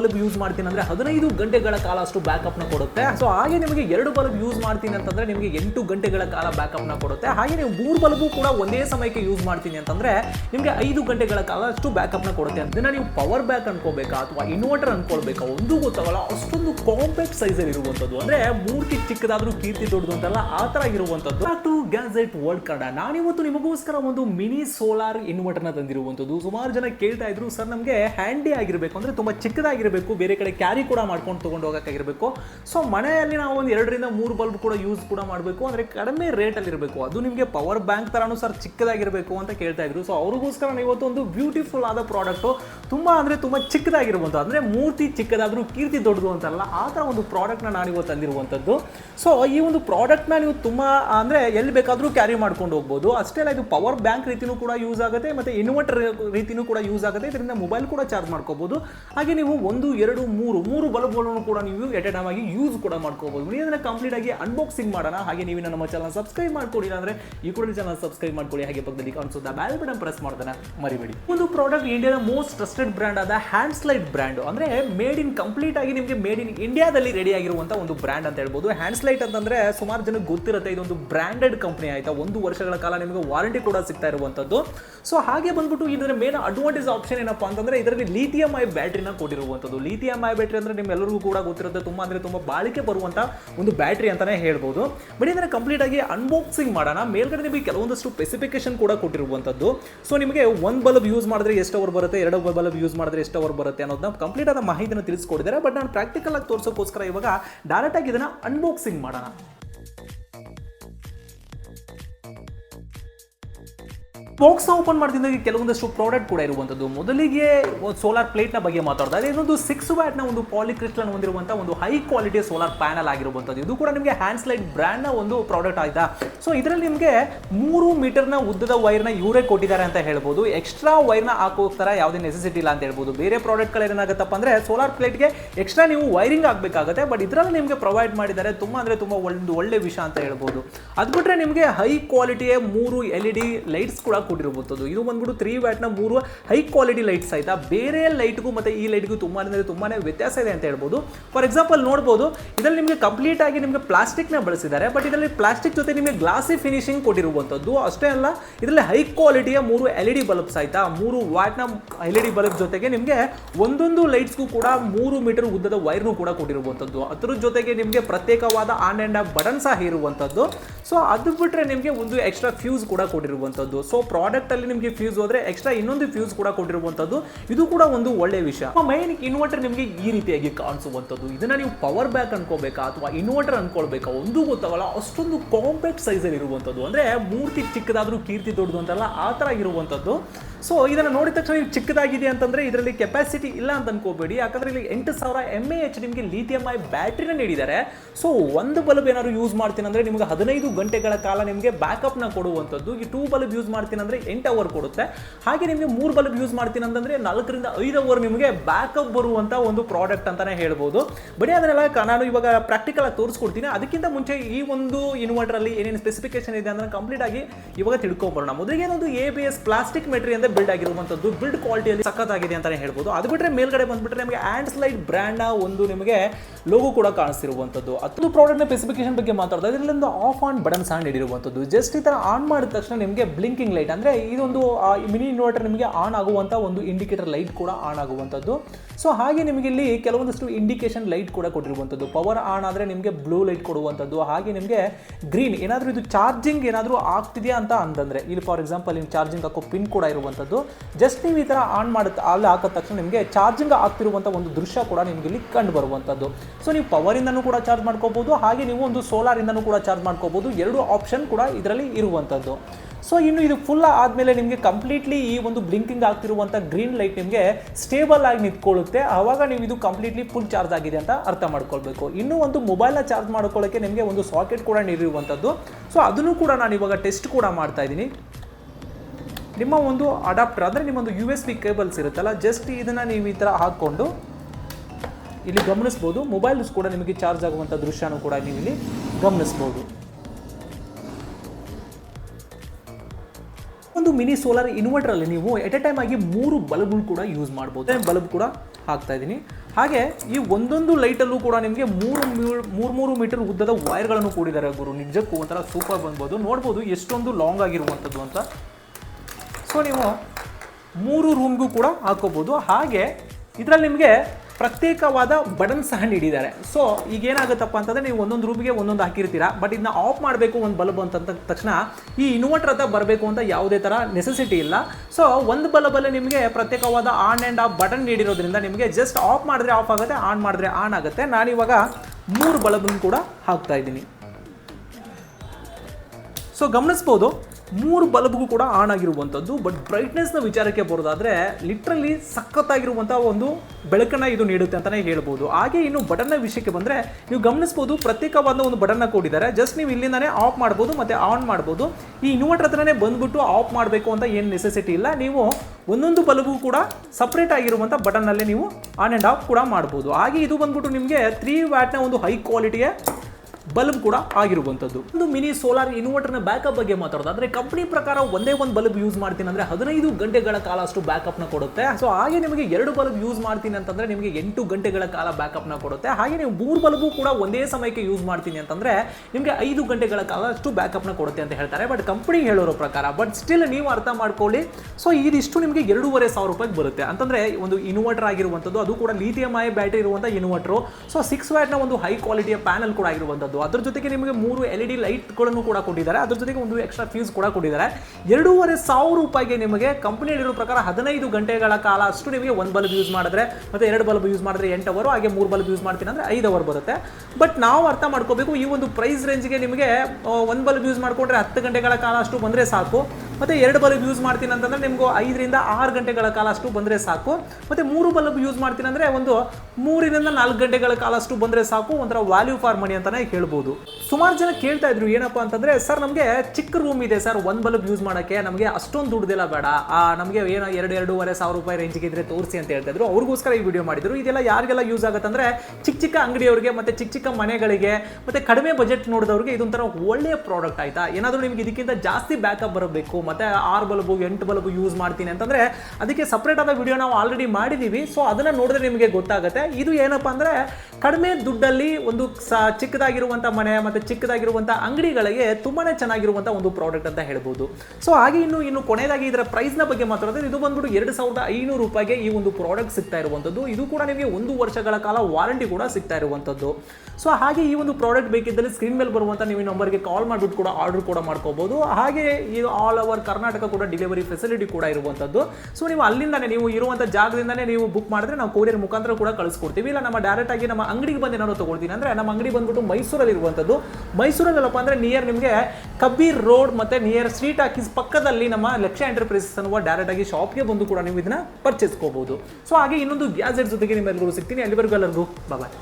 Bulb use ಮಾಡ್ತೀನಿ ಅಂದ್ರೆ ಹದಿನೈದು ಗಂಟೆಗಳ ಕಾಲ ಅಷ್ಟು ನ ಕೊಡುತ್ತೆ. ಸೊ ಹಾಗೆ ನಿಮಗೆ ಎರಡು ಬಲ್ಬ್ ಯೂಸ್ ಮಾಡ್ತೀನಿ ಅಂತಂದ್ರೆ ನಿಮಗೆ ಎಂಟು ಗಂಟೆಗಳ ಕಾಲ ಬ್ಯಾಕಪ್ನ ಕೊಡುತ್ತೆ. ಹಾಗೆ ನೀವು ಮೂರು ಬಲ್ಬು ಕೂಡ ಒಂದೇ ಸಮಯಕ್ಕೆ ಯೂಸ್ ಮಾಡ್ತೀನಿ ಅಂತಂದ್ರೆ ನಿಮಗೆ ಐದು ಗಂಟೆಗಳ ಕಾಲ ಅಷ್ಟು ನ ಕೊಡುತ್ತೆ. ಅದನ್ನ ನೀವು ಪವರ್ ಬ್ಯಾಕ್ ಅನ್ಕೋಬೇಕಾ ಅಥವಾ ಇನ್ವರ್ಟರ್ ಅನ್ಕೊಳ್ಬೇಕಾ? ಒಂದು ಗೊತ್ತಾಗಲ್ಲ ಅಷ್ಟೊಂದು ಕಾಂಪ್ಯಾಕ್ಟ್ ಸೈಜ್ ಅಲ್ಲಿ ಇರುವಂತದ್ದು. ಅಂದ್ರೆ ಮೂರ್ತಿ ಚಿಕ್ಕದಾದರೂ ಕೀರ್ತಿ ದೊಡ್ಡದು ಅಂತಲ್ಲ ಆ ತರ ಇರುವಂತದ್ದು. To gadget world Kannada. ನಾನಿವತ್ತು ನಿಮಗೋಸ್ಕರ ಒಂದು ಮಿನಿ ಸೋಲಾರ್ ಇನ್ವರ್ಟರ್ನ ತಂದಿರುವಂತದ್ದು. ಸುಮಾರು ಜನ ಕೇಳ್ತಾ ಇದ್ರು, ಸರ್, ನಮಗೆ ಹ್ಯಾಂಡಿ ಆಗಿರಬೇಕು. ಅಂದ್ರೆ ತುಂಬಾ ಚಿಕ್ಕದಾಗಿರಬೇಕು. ಬೇರೆ ಕಡೆ ಕ್ಯಾರಿ ಕೂಡ ಮಾಡ್ಕೊಂಡು ತೊಗೊಂಡು ಹೋಗೋಕ್ಕಾಗಿರಬೇಕು ಸೊ ಮನೆಯಲ್ಲಿ ನಾವು ಒಂದು ಎರಡರಿಂದ ಮೂರು ಬಲ್ಬ್ ಕೂಡ ಯೂಸ್ ಕೂಡ ಮಾಡಬೇಕು. ಅಂದ್ರೆ ಕಡಿಮೆ ರೇಟಲ್ಲಿರಬೇಕು ಅದು ನಿಮಗೆ ಪವರ್ ಬ್ಯಾಂಕ್ ಥರನೂ ಸರ್ ಚಿಕ್ಕದಾಗಿರಬೇಕು ಅಂತ ಕೇಳ್ತಾ ಇದ್ರು. ಸೊ ಅವ್ರಿಗೋಸ್ಕರ ನಾನು ಇವತ್ತು ಒಂದು ಬ್ಯೂಟಿಫುಲ್ ಆದ ಪ್ರಾಡಕ್ಟು ತುಂಬಾ ಅಂದ್ರೆ ತುಂಬಾ ಚಿಕ್ಕದಾಗಿರುವಂಥ ಅಂದರೆ ಮೂರ್ತಿ ಚಿಕ್ಕದಾದರೂ, ಕೀರ್ತಿ ದೊಡ್ಡದು ಅಂತಲ್ಲ, ಆ ಥರ ಒಂದು ಪ್ರಾಡಕ್ಟ್ನ ನಾನು ಇವತ್ತು ತಂದಿರುವಂಥದ್ದು ಸೊ ಈ ಒಂದು ಪ್ರಾಡಕ್ಟ್ನ ನೀವು ತುಂಬಾ ಅಂದ್ರೆ ಎಲ್ಲಿ ಬೇಕಾದರೂ ಕ್ಯಾರಿ ಮಾಡ್ಕೊಂಡು ಹೋಗ್ಬೋದು. ಅಷ್ಟೇ ಅಲ್ಲ, ಇದು ಪವರ್ ಬ್ಯಾಂಕ್ ರೀತಿನೂ ಕೂಡ ಯೂಸ್ ಆಗುತ್ತೆ, ಮತ್ತೆ ಇನ್ವರ್ಟರ್ ರೀತಿನೂ ಕೂಡ ಯೂಸ್ ಆಗುತ್ತೆ. ಇದರಿಂದ ಮೊಬೈಲ್ ಕೂಡ ಚಾರ್ಜ್ ಮಾಡ್ಕೋಬೋದು. ಹಾಗೆ ನೀವು ಒಂದು ಎರಡು, ಮೂರು ಮೂರು ಬಲ್ಬ್ಗಳನ್ನು ಕೂಡ ನೀವು ಎಟ್ ಟೈಮ್ ಆಗಿ ಯೂಸ್ ಕೂಡ ಮಾಡ್ಕೋಬಹುದು ನೀವು ಅದನ್ನ ಕಂಪ್ಲೀಟ್ ಆಗಿ ಅನ್ಬಾಕ್ಸಿಂಗ್ ಮಾಡೋಣ. ಹಾಗೆ ನೀವು ನಮ್ಮ ಚಾನಲ್ ಸಬ್ಸ್ಕ್ರೈಬ್ ಮಾಡ್ಕೊಡಿ ಅಂದ್ರೆ ಈ ಕೂಡ ಚಾನಲ್ ಸಬ್ಸ್ಕ್ರೈಬ್ ಮಾಡ್ಕೊಳ್ಳಿ. ಹಾಗೆ ಪಕ್ಕದಲ್ಲಿ ಕಾಣಿಸುತ್ತ ಬ್ಯಾಲ್ ಬಟನ್ ಪ್ರೆಸ್ ಮಾಡೋದನ್ನ ಮರಿಬೇಡಿ. ಒಂದು ಪ್ರಾಡಕ್ಟ್ ಇಂಡಿಯಾದ ಮೋಸ್ಟ್ ಟ್ರಸ್ಟೆಡ್ ಬ್ರ್ಯಾಂಡ್ ಆದ ಹ್ಯಾಂಡ್ ಸ್ಲೈಡ್ ಬ್ರ್ಯಾಂಡ್ ಅಂದ್ರೆ ಮೇಡ್ ಇನ್ ಕಂಪ್ಲೀಟ್ ಆಗಿ ನಿಮಗೆ ಮೇಡ್ ಇನ್ ಇಂಡಿಯಾದಲ್ಲಿ ರೆಡಿ ಆಗಿರುವಂತಹ ಒಂದು ಬ್ರ್ಯಾಂಡ್ ಅಂತ ಹೇಳ್ಬೋದು. ಹ್ಯಾಂಡ್ ಸ್ಲೈಟ್ ಅಂತಂದ್ರೆ ಸುಮಾರು ಜನಕ್ಕೆ ಗೊತ್ತಿರುತ್ತೆ, ಇದೊಂದು ಬ್ರ್ಯಾಂಡೆಡ್ ಕಂಪನಿ ಆಯ್ತಾ. ಒಂದು ವರ್ಷಗಳ ಕಾಲ ನಿಮಗೆ ವಾರಂಟಿ ಕೂಡ ಸಿಗ್ತಾ ಇರುವಂತದ್ದು. ಸೊ ಹಾಗೆ ಬಂದ್ಬಿಟ್ಟು ಇದರ ಮೇನ್ ಅಡ್ವಾಂಟೇಜ್ ಆಪ್ಷನ್ ಏನಪ್ಪಾ ಅಂತಂದ್ರೆ ಇದರಲ್ಲಿ ಲಿಥಿಯಂ ಐ ಬ್ಯಾಟ್ರಿನ ಕೊಟ್ಟಿರುವಂತದ್ದು ಲಿಥಿಯಂ ಐ ಬ್ಯಾಟ್ರಿ ಅಂದ್ರೆ ನಿಮ್ಮೆಲ್ಲರಿಗೂ ಕೂಡ ಗೊತ್ತಿರುತ್ತೆ. ತುಂಬಾ ಅಂದ್ರೆ ತುಂಬಾ ಬಾಳಿಕೆ ಬರುವಂತ ಒಂದು ಬ್ಯಾಟ್ರಿ ಅಂತಾನೆ ಹೇಳ್ಬೋದು. ಬಟ್ ಇದನ್ನ ಕಂಪ್ಲೀಟ್ ಆಗಿ ಅನ್ಬಾಕ್ಸಿಂಗ್ ಮಾಡೋಣ. ಮೇಲ್ಗಡೆ ನಿಮಗೆ ಕೆಲವೊಂದಷ್ಟು ಸ್ಪೆಸಿಫಿಕೇಶನ್ ಕೂಡ ಕೊಟ್ಟಿರುವಂತದ್ದು. ಸೊ ನಿಮಗೆ ಒಂದು ಬಲ್ಬ್ ಯೂಸ್ ಮಾಡಿದ್ರೆ ಎಷ್ಟು ಅವರ್ ಬರುತ್ತೆ, ಎರಡು ಬಲ್ಬ್ ಯೂಸ್ ಮಾಡಿದ್ರೆ ಎಷ್ಟು ಅವರ್ ಬರುತ್ತೆ ಅನ್ನೋದನ್ನ ಕಂಪ್ಲೀಟ್ ಆದ ಮಾಹಿತಿಯನ್ನು ತಿಳಿಸ್ಕೊಡಿದ್ದಾರೆ. ಬಟ್ ನಾನು ಪ್ರಾಕ್ಟಿಕಲ್ ಆಗಿ ತೋರಿಸೋಕ್ಕೋಸ್ಕರ ಇವಾಗ ಡೈರೆಕ್ಟ್ ಆಗಿ ಇದನ್ನ ಅನ್ಬಾಕ್ಸಿಂಗ್ ಮಾಡೋಣ. ಬಾಕ್ಸ್ ಓಪನ್ ಮಾಡ್ತಿದ್ದಾಗ ಕೆಲವೊಂದಷ್ಟು ಪ್ರಾಡಕ್ಟ್ ಕೂಡ ಇರುವಂಥದ್ದು ಮೊದಲಿಗೆ ಸೋಲಾರ್ ಪ್ಲೇಟ್ನ ಬಗ್ಗೆ ಮಾತಾಡ್ತಾರೆ ಇದೊಂದು. ಸಿಕ್ಸ್ ವ್ಯಾಟ್ನ ಒಂದು ಪಾಲಿಕ್ರಿಸ್ಟಲ್ ಹೊಂದಿರುವಂಥ ಒಂದು ಹೈ ಕ್ವಾಲಿಟಿಯ ಸೋಲಾರ್ ಪ್ಯಾನಲ್ ಆಗಿರುವಂಥದ್ದು ಇದು ಕೂಡ ನಿಮಗೆ ಹ್ಯಾಂಡ್ ಸ್ಲೈಡ್ ಬ್ರ್ಯಾಂಡ್ನ ಒಂದು ಪ್ರಾಡಕ್ಟ್ ಆಯ್ತಾ? ಸೊ ಇದರಲ್ಲಿ ನಿಮಗೆ ಮೂರು ಮೀಟರ್ನ ಉದ್ದದ ವೈರ್ನ ಇವರೇ ಕೊಟ್ಟಿದ್ದಾರೆ ಅಂತ ಹೇಳ್ಬೋದು. ಎಕ್ಸ್ಟ್ರಾ ವೈರ್ನ ಹಾಕೋಸ್ಕರ ಯಾವುದೇ ನೆಸೆಸಿಟಿ ಇಲ್ಲ ಅಂತ ಹೇಳ್ಬೋದು. ಬೇರೆ ಪ್ರಾಡಕ್ಟ್ಗಳು ಏನಾಗುತ್ತಪ್ಪ ಅಂದರೆ ಸೋಲಾರ್ ಪ್ಲೇಟ್ಗೆ ಎಕ್ಸ್ಟ್ರಾ ನೀವು ವೈರಿಂಗ್ ಆಗಬೇಕಾಗುತ್ತೆ ಬಟ್ ಇದರಲ್ಲಿ ನಿಮಗೆ ಪ್ರೊವೈಡ್ ಮಾಡಿದ್ದಾರೆ ತುಂಬ ಅಂದರೆ ತುಂಬ ಒಂದು ಒಳ್ಳೆ ವಿಷಯ ಅಂತ ಹೇಳ್ಬೋದು. ಅದು ಬಿಟ್ಟರೆ ನಿಮಗೆ ಹೈ ಕ್ವಾಲಿಟಿಯ ಮೂರು ಎಲ್ ಇ ಡಿ ಲೈಟ್ಸ್ ಕೂಡ ಕೊಟ್ಟಿರುವಂಥದ್ದು ಇದು ಬಂದ್ಬಿಟ್ಟು ತ್ರೀ ವ್ಯಾಟ್ನ ಮೂರು ಹೈ ಕ್ವಾಲಿಟಿ ಲೈಟ್ಸ್ ಆಯ್ತಾ ಬೇರೆ ಲೈಟ್ಗೂ ಮತ್ತು ಈ ಲೈಟ್ಗೂ ತುಂಬಾ ಅಂದರೆ ತುಂಬಾ ವ್ಯತ್ಯಾಸ ಇದೆ ಅಂತ ಹೇಳ್ಬೋದು. ಫಾರ್ ಎಕ್ಸಾಂಪಲ್ ನೋಡ್ಬೋದು, ಇದರಲ್ಲಿ ನಿಮಗೆ ಕಂಪ್ಲೀಟ್ ಆಗಿ ನಿಮಗೆ ಪ್ಲಾಸ್ಟಿಕ್ನ ಬಳಸಿದ್ದಾರೆ ಬಟ್ ಇದರಲ್ಲಿ ಪ್ಲಾಸ್ಟಿಕ್ ಜೊತೆ ನಿಮಗೆ ಗ್ಲಾಸಿ ಫಿನಿಶಿಂಗ್ ಕೊಟ್ಟಿರುವಂಥದ್ದು. ಅಷ್ಟೇ ಅಲ್ಲ, ಇದರಲ್ಲಿ ಹೈ ಕ್ವಾಲಿಟಿಯ ಮೂರು ಎಲ್ ಇ ಡಿ ಬಲ್ಬ್ಸ್ ಆಯ್ತಾ ಮೂರು ವಾಟ್ನ ಎಲ್ ಇ ಡಿ ಬಲ್ಬ್ ಜೊತೆಗೆ ನಿಮಗೆ ಒಂದೊಂದು ಲೈಟ್ಸ್ಗೂ ಕೂಡ ಮೂರು ಮೀಟರ್ ಉದ್ದದ ವೈರ್ನು ಕೂಡ ಕೊಟ್ಟಿರುವಂಥದ್ದು. ಅದ್ರ ಜೊತೆಗೆ ನಿಮಗೆ ಪ್ರತ್ಯೇಕವಾದ ಆನ್ ಆ್ಯಂಡ್ ಆಫ್ ಬಟನ್ ಸಹ ಇರುವಂಥದ್ದು. ಸೊ ಅದು ಬಿಟ್ಟರೆ ನಿಮಗೆ ಒಂದು ಎಕ್ಸ್ಟ್ರಾ ಫ್ಯೂಸ್ ಕೂಡ ಕೊಟ್ಟಿರುವಂಥದ್ದು ಸೊ ಪ್ರಾಡಕ್ಟಲ್ಲಿ ನಿಮಗೆ ಫ್ಯೂಸ್ ಹೋದರೆ ಎಕ್ಸ್ಟ್ರಾ ಇನ್ನೊಂದು ಫ್ಯೂಸ್ ಕೂಡ ಕೊಟ್ಟಿರುವಂಥದ್ದು ಇದು ಕೂಡ ಒಂದು ಒಳ್ಳೆಯ ವಿಷಯ. ಮೈನ್ ಇನ್ವರ್ಟರ್ ನಿಮಗೆ ಈ ರೀತಿಯಾಗಿ ಕಾಣಿಸುವಂಥದ್ದು ಇದನ್ನು ನೀವು ಪವರ್ ಬ್ಯಾಕ್ ಅನ್ಕೋಬೇಕಾ ಅಥವಾ ಇನ್ವರ್ಟರ್ ಅನ್ಕೊಳ್ಬೇಕಾ? ಒಂದು ಗೊತ್ತಾಗಲ್ಲ. ಅಷ್ಟೊಂದು ಕಾಂಪ್ಯಾಕ್ಟ್ ಸೈಜಲ್ಲಿ ಇರುವಂಥದ್ದು ಅಂದರೆ ಮೂರ್ತಿ ಚಿಕ್ಕದಾದರೂ ಕೀರ್ತಿ ದೊಡ್ಡದು ಅಂತಲ್ಲ ಆ ಥರ ಇರುವಂಥದ್ದು ಸೊ ಇದನ್ನು ನೋಡಿದ ತಕ್ಷಣ ನೀವು ಚಿಕ್ಕದಾಗಿದೆ ಅಂತಂದರೆ ಇದರಲ್ಲಿ ಕೆಪಾಸಿಟಿ ಇಲ್ಲ ಅಂತ ಅನ್ಕೋಬೇಡಿ. ಯಾಕಂದರೆ ಇಲ್ಲಿ ಎಂಟು ಸಾವಿರ ಎಂ ಎ ಎಚ್ ನಿಮಗೆ ಲಿಥಿಯಂ ಐ ಬ್ಯಾಟ್ರಿನ ನೀಡಿದ್ದಾರೆ. ಸೊ ಒಂದು ಬಲ್ಬ್ ಏನಾದ್ರು ಯೂಸ್ ಮಾಡ್ತೀನಿ ಅಂದರೆ ನಿಮಗೆ ಹದಿನೈದು ಗಂಟೆಗಳ ಕಾಲ ನಿಮಗೆ ಬ್ಯಾಕಪ್ನ ಕೊಡುವಂಥದ್ದು. ಈ ಟೂ ಬಲ್ಬ್ ಯೂಸ್ ಮಾಡ್ತೀನಿ ಅಂದ್ರೆ ಎಂಟು ಅವರ್ ಕೊಡುತ್ತೆ. ಹಾಗೆ ನಿಮಗೆ ಮೂರು ಬಲ್ಬ್ ಯೂಸ್ ಮಾಡ್ತೀನಿ ಅಂತಂದ್ರೆ ನಾಲ್ಕರಿಂದ ಐದು ಅವರ್ ನಿಮಗೆ ಬ್ಯಾಕಪ್ ಬರುವಂತ ಒಂದು ಪ್ರಾಡಕ್ಟ್ ಅಂತಾನೆ ಹೇಳ್ಬೋದು. ಬರೀ ಅದನ್ನೆಲ್ಲ ನಾನು ಇವಾಗ ಪ್ರಾಕ್ಟಿಕಲ್ ಆಗಿ ತೋರಿಸ್ಕೊಡ್ತೀನಿ. ಅದಕ್ಕಿಂತ ಮುಂಚೆ ಈ ಒಂದು ಇನ್ವರ್ಟರ್ ಅಲ್ಲಿ ಏನೇನು ಸ್ಪೆಸಿಫಿಕೇಶನ್ ಇದೆ ಅಂದ್ರೆ ಕಂಪ್ಲೀಟ್ ಆಗಿ ಇವಾಗ ತಿಳ್ಕೊಂಬರೋಣ. ಮೊದಲಿಗೆ ಏನೊಂದು? A B S plastic material build ಆಗಿರುವಂತದ್ದು ಬಿಲ್ಡ್ ಕ್ವಾಲಿಟಿಯಲ್ಲಿ ಸಕ್ಕತ್ತಾಗಿದೆ ಅಂತಾನೆ ಹೇಳ್ಬೋದು. ಅದು ಬಿಟ್ಟರೆ ಮೇಲ್ಗಡೆ ಬಂದ್ಬಿಟ್ರೆ ನಿಮಗೆ ಆ್ಯಂಡ್ ಸ್ಲೈಡ್ ಬ್ರ್ಯಾಂಡ್ನ ಒಂದು ನಿಮಗೆ ಲೋಗೋ ಕೂಡ ಕಾಣಿಸ್ತಿರುವಂಥದ್ದು. ಅದು ಪ್ರಾಡಕ್ಟ್ನ ಸ್ಪೆಸಿಫಿಕೇಶನ್ ಬಗ್ಗೆ ಮಾತಾಡೋದು. ಇದರಲ್ಲಿ ಒಂದು ಆಫ್ ಆನ್ ಬಟನ್ ಸಹ ಹಿಡಿರುವಂಥದ್ದು ಜಸ್ಟ್ ಈ ಥರ ಆನ್ ಮಾಡಿದ ತಕ್ಷಣ ನಿಮಗೆ ಬ್ಲಿಂಕಿಂಗ್ ಲೈಟ್ ಅಂದರೆ ಇದೊಂದು ಮಿನಿ ಇನ್ವರ್ಟರ್ ನಿಮಗೆ ಆನ್ ಆಗುವಂಥ ಒಂದು ಇಂಡಿಕೇಟರ್ ಲೈಟ್ ಕೂಡ ಆನ್ ಆಗುವಂಥದ್ದು ಸೊ ಹಾಗೆ ನಿಮಗೆ ಇಲ್ಲಿ ಕೆಲವೊಂದಷ್ಟು ಇಂಡಿಕೇಶನ್ ಲೈಟ್ ಕೂಡ ಕೊಟ್ಟಿರುವಂಥದ್ದು ಪವರ್ ಆನ್ ಆದರೆ ನಿಮಗೆ ಬ್ಲೂ ಲೈಟ್ ಕೊಡುವಂಥದ್ದು ಹಾಗೆ ನಿಮಗೆ ಗ್ರೀನ್ ಏನಾದರೂ ಇದು ಚಾರ್ಜಿಂಗ್ ಏನಾದರೂ ಆಗ್ತಿದೆಯಾ ಅಂತ ಅಂತಂದರೆ ಇಲ್ಲಿ ಫಾರ್ ಎಕ್ಸಾಂಪಲ್ ನಿಮ್ಗೆ ಚಾರ್ಜಿಂಗ್ ಹಾಕೋ ಪಿನ್ ಕೂಡ ಇರುವಂಥದ್ದು ಜಸ್ಟ್ ನೀವು ಈ ಥರ ಆನ್ ಮಾಡುತ್ತೆ ಅಲ್ಲಿ ಹಾಕಿದ ತಕ್ಷಣ ನಿಮಗೆ ಚಾರ್ಜಿಂಗ್ ಆಗ್ತಿರುವಂಥ ಒಂದು ದೃಶ್ಯ ಕೂಡ ನಿಮಗೆ ಇಲ್ಲಿ ಕಂಡು ಬರುವಂಥದ್ದು ಸೊ ನೀವು ಪವರಿಂದನೂ ಕೂಡ ಚಾರ್ಜ್ ಮಾಡ್ಕೋಬೋದು, ಹಾಗೆ ನೀವು ಒಂದು ಸೋಲಾರಿಂದನೂ ಕೂಡ ಚಾರ್ಜ್ ಮಾಡ್ಕೋಬೋದು. ಎರಡು ಆಪ್ಷನ್ ಕೂಡ ಇದರಲ್ಲಿ ಇರುವಂಥದ್ದು ಸೊ ಇನ್ನು ಇದು ಫುಲ್ ಆದಮೇಲೆ ನಿಮಗೆ ಕಂಪ್ಲೀಟ್ಲಿ ಈ ಒಂದು ಬ್ಲಿಂಕಿಂಗ್ ಆಗ್ತಿರುವಂಥ ಗ್ರೀನ್ ಲೈಟ್ ನಿಮಗೆ ಸ್ಟೇಬಲ್ ಆಗಿ ನಿಂತ್ಕೊಳ್ಳುತ್ತೆ. ಆವಾಗ ನೀವು ಇದು ಕಂಪ್ಲೀಟ್ಲಿ ಫುಲ್ ಚಾರ್ಜ್ ಆಗಿದೆ ಅಂತ ಅರ್ಥ ಮಾಡ್ಕೊಳ್ಬೇಕು. ಇನ್ನು ಒಂದು ಮೊಬೈಲ್ನ ಚಾರ್ಜ್ ಮಾಡ್ಕೊಳ್ಳೋಕ್ಕೆ ನಿಮಗೆ ಒಂದು ಸಾಕೆಟ್ ಕೂಡ ನೀಡಿರುವಂಥದ್ದು ಸೊ ಅದನ್ನು ಕೂಡ ನಾನು ಇವಾಗ ಟೆಸ್ಟ್ ಕೂಡ ಮಾಡ್ತಾ ಇದ್ದೀನಿ. ನಿಮ್ಮ ಒಂದು ಅಡಾಪ್ಟರ್ ಅಂದರೆ ನಿಮ್ಮೊಂದು ಯು ಎಸ್ ಬಿ ಕೇಬಲ್ಸ್ ಇರುತ್ತಲ್ಲ ಜಸ್ಟ್ ಇದನ್ನು ನೀವು ಈ ಥರ ಹಾಕ್ಕೊಂಡು ಇಲ್ಲಿ ಗಮನಿಸ್ಬೋದು. ಮೊಬೈಲ್ಸ್ ಕೂಡ ನಿಮಗೆ ಚಾರ್ಜ್ ಆಗುವಂಥ ದೃಶ್ಯನೂ ಕೂಡ ನೀವು ಇಲ್ಲಿ ಗಮನಿಸ್ಬೋದು. ಒಂದು ಮಿನಿ ಸೋಲಾರ್ ಇನ್ವರ್ಟರ್ ಅಲ್ಲಿ ನೀವು ಎಟ್ ಎ ಟೈಮ್ ಆಗಿ ಮೂರು ಬಲ್ಬ್ಗಳು ಕೂಡ ಯೂಸ್ ಮಾಡಬಹುದು ಬಲ್ಬ್ ಕೂಡ ಹಾಕ್ತಾ ಇದ್ದೀನಿ. ಹಾಗೆ ಈ ಒಂದೊಂದು ಲೈಟಲ್ಲೂ ಕೂಡ ನಿಮಗೆ ಮೂರು ಮೂರು ಮೂರು ಮೀಟರ್ ಉದ್ದದ ವೈರ್ಗಳನ್ನು ಕೂಡಿದ್ದಾರೆ ಗುರು. ನಿಜಕ್ಕೂ ಒಂಥರ ಸೂಪರ್ ಬಂದ್ಬೋದು. ನೋಡ್ಬೋದು ಎಷ್ಟೊಂದು ಲಾಂಗ್ ಆಗಿರುವಂಥದ್ದು ಅಂತ. ಸೊ ನೀವು ಮೂರು ರೂಮ್ಗೂ ಕೂಡ ಹಾಕೋಬೋದು ಹಾಗೆ ಇದರಲ್ಲಿ ನಿಮಗೆ ಪ್ರತ್ಯೇಕವಾದ ಬಟನ್ ಸಹ ನೀಡಿದ್ದಾರೆ. ಸೊ ಈಗ ಏನಾಗುತ್ತಪ್ಪ ಅಂತಂದರೆ ನೀವು ಒಂದೊಂದು ರೂಮಿಗೆ ಒಂದೊಂದು ಹಾಕಿರ್ತೀರಾ ಬಟ್ ಇದನ್ನ ಆಫ್ ಮಾಡಬೇಕು ಒಂದು ಬಲ್ಬ್ ಅಂತಂದ ತಕ್ಷಣ ಈ ಇನ್ವರ್ಟರ್ ಹತ್ರ ಬರಬೇಕು ಅಂತ ಯಾವುದೇ ಥರ ನೆಸೆಸಿಟಿ ಇಲ್ಲ. ಸೊ ಒಂದು ಬಲ್ಬಲ್ಲೇ ನಿಮಗೆ ಪ್ರತ್ಯೇಕವಾದ ಆನ್ ಆ್ಯಂಡ್ ಆಫ್ ಬಟನ್ ನೀಡಿರೋದ್ರಿಂದ ನಿಮಗೆ ಜಸ್ಟ್ ಆಫ್ ಮಾಡಿದ್ರೆ ಆಫ್ ಆಗುತ್ತೆ ಆನ್ ಮಾಡಿದ್ರೆ ಆನ್ ಆಗುತ್ತೆ. ನಾನಿವಾಗ ಮೂರು ಬಲ್ಬನ್ನು ಕೂಡ ಹಾಕ್ತಾ ಇದ್ದೀನಿ. ಸೊ ಗಮನಿಸ್ಬೋದು ಮೂರು ಬಲ್ಬ್ಗೂ ಕೂಡ ಆನ್ ಆಗಿರುವಂಥದ್ದು ಬಟ್ ಬ್ರೈಟ್ನೆಸ್ನ ವಿಚಾರಕ್ಕೆ ಬರೋದಾದರೆ ಲಿಟ್ರಲಿ ಸಖತ್ತಾಗಿರುವಂಥ ಒಂದು ಬೆಳಕನ್ನು ಇದು ನೀಡುತ್ತೆ ಅಂತಲೇ ಹೇಳ್ಬೋದು. ಹಾಗೆ ಇನ್ನು ಬಟನ್ನ ವಿಷಯಕ್ಕೆ ಬಂದರೆ, ನೀವು ಗಮನಿಸ್ಬೋದು, ಪ್ರತ್ಯೇಕವಾದ ಒಂದು ಬಟನ್ನ ಕೊಟ್ಟಿದ್ದಾರೆ ಜಸ್ಟ್ ನೀವು ಇಲ್ಲಿಂದನೇ ಆಫ್ ಮಾಡ್ಬೋದು, ಮತ್ತು ಆನ್ ಮಾಡ್ಬೋದು. ಈ ಇನ್ವರ್ಟರ್ ಹತ್ರನೇ ಬಂದುಬಿಟ್ಟು ಆಫ್ ಮಾಡಬೇಕು ಅಂತ ಏನು ನೆಸೆಸಿಟಿ ಇಲ್ಲ. ನೀವು ಒಂದೊಂದು ಬಲ್ಬು ಕೂಡ ಸಪ್ರೇಟ್ ಆಗಿರುವಂಥ ಬಟನ್ನಲ್ಲೇ ನೀವು ಆನ್ ಆ್ಯಂಡ್ ಆಫ್ ಕೂಡ ಮಾಡ್ಬೋದು. ಹಾಗೆ ಇದು ಬಂದ್ಬಿಟ್ಟು ನಿಮಗೆ ತ್ರೀ ವ್ಯಾಟ್ನ ಒಂದು ಹೈ ಕ್ವಾಲಿಟಿಯ ಬಲ್ಬ್ ಕೂಡ ಆಗಿರುವಂಥದ್ದು. ಒಂದು ಮಿನಿ ಸೋಲಾರ್ ಇನ್ವರ್ಟರ್ನ ಬ್ಯಾಕಪ್ ಬಗ್ಗೆ ಮಾತಾಡೋದಾದ್ರೆ ಕಂಪನಿ ಪ್ರಕಾರ ಒಂದೇ ಒಂದು ಬಲ್ಬ್ ಯೂಸ್ ಮಾಡ್ತೀನಿ ಅಂದ್ರೆ ಹದಿನೈದು ಗಂಟೆಗಳ ಕಾಲ ಅಷ್ಟು ಬ್ಯಾಕಪ್ನ ಕೊಡುತ್ತೆ. ಸೊ ಹಾಗೆ ನಿಮಗೆ ಎರಡು ಬಲ್ಬ್ ಯೂಸ್ ಮಾಡ್ತೀನಿ ಅಂತಂದ್ರೆ ನಿಮಗೆ ಎಂಟು ಗಂಟೆಗಳ ಕಾಲ ಬ್ಯಾಕಪ್ನ ಕೊಡುತ್ತೆ. ಹಾಗೆ ನೀವು ಮೂರು ಬಲ್ಬು ಕೂಡ ಒಂದೇ ಸಮಯಕ್ಕೆ ಯೂಸ್ ಮಾಡ್ತೀನಿ ಅಂತಂದ್ರೆ ನಿಮಗೆ ಐದು ಗಂಟೆಗಳ ಕಾಲ ಅಷ್ಟು ಬ್ಯಾಕಪ್ನ ಕೊಡುತ್ತೆ ಅಂತ ಹೇಳ್ತಾರೆ. ಬಟ್ ಕಂಪನಿ ಹೇಳೋರು ಪ್ರಕಾರ ಬಟ್ ಸ್ಟಿಲ್ ನೀವು ಅರ್ಥ ಮಾಡ್ಕೊಳ್ಳಿ. ಸೊ ಇದಿಷ್ಟು ನಿಮಗೆ ಎರಡೂವರೆ ಸಾವಿರ ರೂಪಾಯಿಗೆ ಬರುತ್ತೆ. ಅಂತಂದ್ರೆ ಒಂದು ಇನ್ವರ್ಟರ್ ಆಗಿರುವಂಥದ್ದು, ಅದು ಕೂಡ ಲಿಥಿಯಂ ಐ ಬ್ಯಾಟರಿ ಇರುವಂಥ ಇನ್ವರ್ಟರ್ ಸೊ ಸಿಕ್ಸ್ ವ್ಯಾಟ್ನ ಒಂದು ಹೈ ಕ್ವಾಲಿಟಿಯ ಪ್ಯಾನಲ್ ಕೂಡ ಆಗಿರುವಂಥದ್ದು. ಅದ್ರ ಜೊತೆಗೆ ನಿಮಗೆ ಮೂರು ಎಲ್ ಇ ಡಿ ಲೈಟ್ಗಳನ್ನು ಕೂಡ ಕೊಟ್ಟಿದ್ದಾರೆ. ಅದ್ರ ಜೊತೆಗೆ ಒಂದು ಎಕ್ಸ್ಟ್ರಾ ಫೀಸ್ ಕೂಡ ಕೊಟ್ಟಿದ್ದಾರೆ. ಎರಡೂವರೆ ಸಾವಿರ ರೂಪಾಯಿಗೆ ನಿಮಗೆ ಕಂಪನಿ ಹೇಳಿರೋ ಪ್ರಕಾರ ಹದಿನೈದು ಗಂಟೆಗಳ ಕಾಲ ಅಷ್ಟು ನಿಮಗೆ ಒಂದು ಬಲ್ಬ್ ಯೂಸ್ ಮಾಡಿದ್ರೆ, ಮತ್ತೆ ಎರಡು ಬಲ್ಬ್ ಯೂಸ್ ಮಾಡಿದ್ರೆ ಎಂಟು ಅವರು, ಹಾಗೆ ಮೂರು ಬಲ್ಬ್ ಯೂಸ್ ಮಾಡ್ತೀನಿ ಅಂದರೆ ಐದು ಅವರ್ ಬರುತ್ತೆ. ಬಟ್ ನಾವು ಅರ್ಥ ಮಾಡ್ಕೋಬೇಕು, ಈ ಒಂದು ಪ್ರೈಸ್ ರೇಂಜ್ಗೆ ನಿಮಗೆ ಒಂದು ಬಲ್ಬ್ ಯೂಸ್ ಮಾಡಿಕೊಂಡ್ರೆ ಹತ್ತು ಗಂಟೆಗಳ ಕಾಲ ಅಷ್ಟು ಬಂದರೆ ಸಾಕು. ಮತ್ತೆ ಎರಡು ಬಲ್ಬ್ ಯೂಸ್ ಮಾಡ್ತೀನಿ ಅಂತಂದ್ರೆ ನಿಮ್ಗೆ ಐದರಿಂದ ಆರು ಗಂಟೆಗಳ ಕಾಲ ಅಷ್ಟು ಬಂದರೆ ಸಾಕು. ಮತ್ತೆ ಮೂರು ಬಲ್ಬ್ ಯೂಸ್ ಮಾಡ್ತೀನಿ ಅಂದರೆ ಒಂದು ಮೂರರಿಂದ ನಾಲ್ಕು ಗಂಟೆಗಳ ಕಾಲ ಅಷ್ಟು ಬಂದರೆ ಸಾಕು. ಒಂಥರ ವ್ಯಾಲ್ಯೂ ಫಾರ್ ಮನಿ ಅಂತಾನೆ ಹೇಳ್ಬೋದು. ಸುಮಾರು ಜನ ಕೇಳ್ತಾ ಇದ್ರು, ಏನಪ್ಪ ಅಂತಂದ್ರೆ, ಸರ್, ನಮಗೆ ಚಿಕ್ಕ ರೂಮ್ ಇದೆ ಸರ್, ಒಂದು ಬಲ್ಬ್ ಯೂಸ್ ಮಾಡೋಕ್ಕೆ, ನಮಗೆ ಅಷ್ಟೊಂದು ದುಡ್ಡೆಲ್ಲ ಬೇಡ. ನಮಗೆ ಏನೋ ಎರಡು, ಎರಡೂವರೆ ಸಾವಿರ ರೂಪಾಯಿ ರೇಂಜ್ಗೆ ಇದ್ರೆ ತೋರಿಸಿ ಅಂತ ಹೇಳ್ತಾ ಇದ್ರು. ಅವ್ರಿಗೋಸ್ಕರ ಈ ವಿಡಿಯೋ ಮಾಡಿದ್ರು. ಇದೆಲ್ಲ ಯಾರಿಗೆಲ್ಲ ಯೂಸ್ ಆಗುತ್ತೆ ಅಂದ್ರೆ ಚಿಕ್ಕ ಚಿಕ್ಕ ಅಂಗಡಿಯವರಿಗೆ ಮತ್ತೆ ಚಿಕ್ಕ ಚಿಕ್ಕ ಮನೆಗಳಿಗೆ, ಮತ್ತೆ ಕಡಿಮೆ ಬಜೆಟ್ ನೋಡಿದವ್ರಿಗೆ ಇದೊಂಥರ ಒಳ್ಳೆಯ ಪ್ರಾಡಕ್ಟ್ ಆಯ್ತಾ? ಏನಾದರೂ ನಿಮ್ಗೆ ಇದಕ್ಕಿಂತ ಜಾಸ್ತಿ ಬ್ಯಾಕಪ್ ಬರಬೇಕು ಮತ್ತೆ ಆರು ಬಲ್ಬು, ಎಂಟು ಬಲ್ಬು ಯೂಸ್ ಮಾಡ್ತೀನಿ ಅಂತಂದ್ರೆ ಅದಕ್ಕೆ ಸಪ್ರೇಟ್ ಆದ ವಿಡಿಯೋ ನಾವು ಆಲ್ರೆಡಿ ಮಾಡಿದೀವಿ. ಸೊ ಅದನ್ನ ನೋಡಿದ್ರೆ ನಿಮಗೆ ಗೊತ್ತಾಗುತ್ತೆ. ಇದು ಏನಪ್ಪ ಅಂದ್ರೆ ಕಡಿಮೆ ದುಡ್ಡಲ್ಲಿ ಒಂದು ಸ ಚಿಕ್ಕದಾಗಿರುವಂಥ ಮನೆ ಮತ್ತು ಚಿಕ್ಕದಾಗಿರುವಂಥ ಅಂಗಡಿಗಳಿಗೆ ತುಂಬಾ ಚೆನ್ನಾಗಿರುವಂಥ ಒಂದು ಪ್ರಾಡಕ್ಟ್ ಅಂತ ಹೇಳ್ಬೋದು. ಸೊ ಹಾಗೆ ಇನ್ನು ಇನ್ನು ಕೊನೆಯದಾಗಿ ಇದರ ಪ್ರೈಸ್ನ ಬಗ್ಗೆ ಮಾತಾಡಿದ್ರೆ ಇದು ಬಂದ್ಬಿಟ್ಟು ಎರಡು ಸಾವಿರದ ಐನೂರು ರೂಪಾಯಿಗೆ ಈ ಒಂದು ಪ್ರಾಡಕ್ಟ್ ಸಿಗ್ತಾ ಇರುವಂಥದ್ದು. ಇದು ಕೂಡ ನಿಮಗೆ ಒಂದು ವರ್ಷಗಳ ಕಾಲ ವಾರಂಟಿ ಕೂಡ ಸಿಗ್ತಾ ಇರುವಂಥದ್ದು. ಸೊ ಹಾಗೆ ಈ ಒಂದು ಪ್ರಾಡಕ್ಟ್ ಬೇಕಿದ್ದಲ್ಲಿ ಸ್ಕ್ರೀನ್ ಮೇಲೆ ಬರುವಂಥ ನೀವು ನಂಬರ್ಗೆ ಕಾಲ್ ಮಾಡಿಬಿಟ್ಟು ಕೂಡ ಆರ್ಡರ್ ಕೂಡ ಮಾಡ್ಕೋಬೋದು. ಹಾಗೆ ಈ ಆಲ್ ಓವರ್ ಕರ್ನಾಟಕ ಕೂಡ ಡೆಲಿವರಿ ಫೆಸಿಲಿಟಿ ಕೂಡ ಇರುವಂಥದ್ದು. ಸೊ ನೀವು ಅಲ್ಲಿಂದಾನೆ, ನೀವು ಇರುವಂಥ ಜಾಗದಿಂದಾನೇ ನೀವು ಬುಕ್ ಮಾಡಿದ್ರೆ ನಾವು ಕೊರಿಯರ್ ಮುಖಾಂತರ ಕೂಡ ಕಳಿಸ್ಕೊಡ್ತೀವಿ. ಇಲ್ಲ, ನಮ್ಮ ಡೈರೆಕ್ಟಾಗಿ ನಮ್ಮ ಅಂಗಡಿಗೆ ಬಂದು ಏನಾದ್ರು ತಗೊಳ್ತೀನಿ ಅಂದ್ರೆ ನಮ್ಮ ಅಂಗಡಿ ಬಂದ್ಬಿಟ್ಟು ಮೈಸೂರಲ್ಲಿ ಇರುವಂಥದ್ದು ಮೈಸೂರಲ್ಲಪ್ಪ ಅಂದ್ರೆ ನಿಯರ್ ನಿಮಗೆ ಕಬೀರ್ ರೋಡ್ ಮತ್ತೆ ನಿಯರ್ ಸ್ಟ್ರೀಟ್ ಹಾಕಿಸ್ ಪಕ್ಕದಲ್ಲಿ ನಮ್ಮ ಲಕ್ಷ್ಯ ಎಂಟರ್ಪ್ರೈಸಸ್ ಅನ್ನುವ ಡೈರೆಕ್ಟ್ ಆಗಿ ಶಾಪ್ಗೆ ಬಂದು ಕೂಡ ನೀವು ಇದನ್ನ ಪರ್ಚೇಸ್ಕೋಬಹುದು ಸೊ ಹಾಗೆ ಇನ್ನೊಂದು ಗ್ಯಾಸೆಟ್ ಜೊತೆಗೆ ನಿಮ್ಮೆಲ್ಲರಿಗೂ ಸಿಗ್ತೀನಿ. ಅಲ್ಲಿವರೆಗೂ ಎಲ್ಲರಿಗೂ ಬಾಯ್